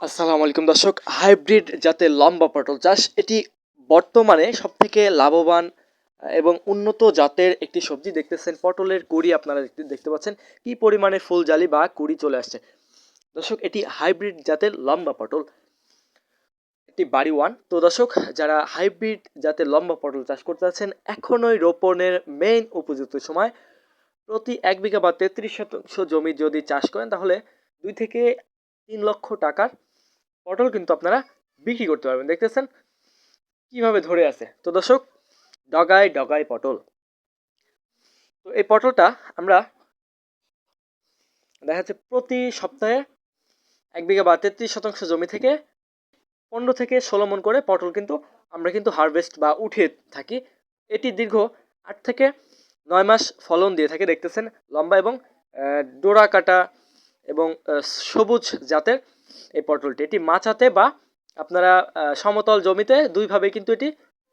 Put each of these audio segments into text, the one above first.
আসসালামু আলাইকুম দর্শক, হাইব্রিড জাতের লম্বা পটল চাষ, এটি বর্তমানে সবথেকে লাভবান এবং উন্নত জাতের একটি সবজি। দেখতেছেন পটলের কুড়ি, আপনারা দেখতে- দেখতে পাচ্ছেন কি পরিমাণে ফুল জালি বা কুড়ি চলে আসছে। দর্শক, এটি হাইব্রিড জাতের লম্বা পটল এটি বাড়ি ওয়ান। তো দর্শক, যারা হাইব্রিড জাতের লম্বা পটল চাষ করতে যাচ্ছেন এখনই রোপণের মেইন উপযুক্ত সময়। প্রতি এক বিঘা বা তেত্রিশ শতাংশ জমি যদি চাষ করেন, তাহলে দুই থেকে তিন লক্ষ টাকার পটল কিন্তু আপনারা বিক্রি করতে পারবেন। দেখতেছেন কীভাবে ধরে আছে। তো দর্শক, ডগায় ডগায় পটল। তো এই পটলটা আমরা দেখা যাচ্ছে প্রতি সপ্তাহে এক বিঘা বা তেত্রিশ শতাংশ জমি থেকে পনেরো থেকে ষোলো মন করে পটল কিন্তু আমরা কিন্তু হারভেস্ট বা উঠিয়ে থাকি। এটি দীর্ঘ আট থেকে নয় মাস ফলন দিয়ে থাকে। দেখতেছেন লম্বা এবং ডোরা কাটা এবং সবুজ জাতের এই পটলটি। এটি মাচাতে বা আপনারা সমতল জমিতে দুইভাবে কিন্তু এটি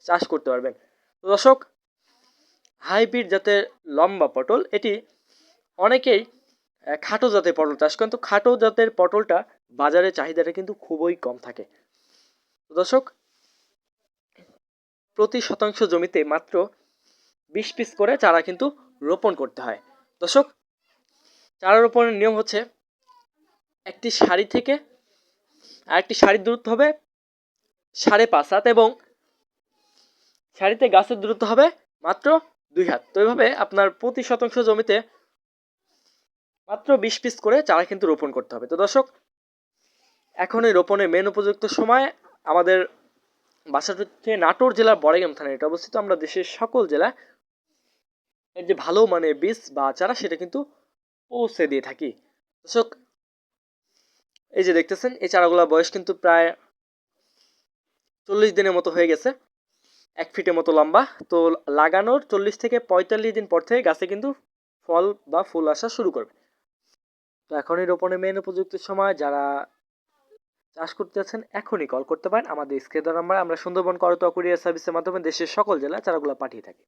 চাষ করতে পারবেন। তো দর্শক, হাইব্রিড জাতের লম্বা পটল, এটি অনেকেই খাটো জাতের পটল চাষ করেন। তো খাটো জাতের পটলটা বাজারে চাহিদাটা কিন্তু খুবই কম থাকে। দর্শক, প্রতি শতাংশ জমিতে মাত্র বিশ পিস করে চারা কিন্তু রোপণ করতে হয়। দর্শক, চারা রোপণের নিয়ম হচ্ছে একটি সারি থেকে আরেকটি সারির দূরত্ব হবে সাড়ে পাঁচ হাত এবং সারিতে গাছের দূরত্ব হবে মাত্র দুই হাত। তো এইভাবে আপনার প্রতি শতাংশ জমিতে মাত্র বিশ পিস করে চারা কিন্তু রোপণ করতে হবে। তো দর্শক, এখন এই রোপণের মেন উপযুক্ত সময় আমাদের বাসাটা হচ্ছে নাটোর জেলার বড়াইগ্রাম থানায় এটা অবস্থিত। আমরা দেশের সকল জেলায় এর যে ভালো মানে বীজ বা চারা সেটা কিন্তু পৌঁছে দিয়ে থাকি। দর্শক এই যে দেখতেছেন, এই চারাগুলোর বয়স কিন্তু প্রায় চল্লিশ দিনের মতো হয়ে গেছে, এক ফিটের মতো লম্বা। তো লাগানোর চল্লিশ থেকে পঁয়তাল্লিশ দিন পর থেকে গাছে কিন্তু ফল বা ফুল আসা শুরু করবে। তো এখনই রোপণের মেন উপযুক্ত সময়, যারা চাষ করতে যাচ্ছেন এখনই কল করতে পারেন। আমাদের স্ক্রিন নাম্বার আমরা সুন্দরবন করতোয়া কুরিয়ার সার্ভিসের মাধ্যমে দেশের সকল জেলায় চারাগুলো পাঠিয়ে থাকি।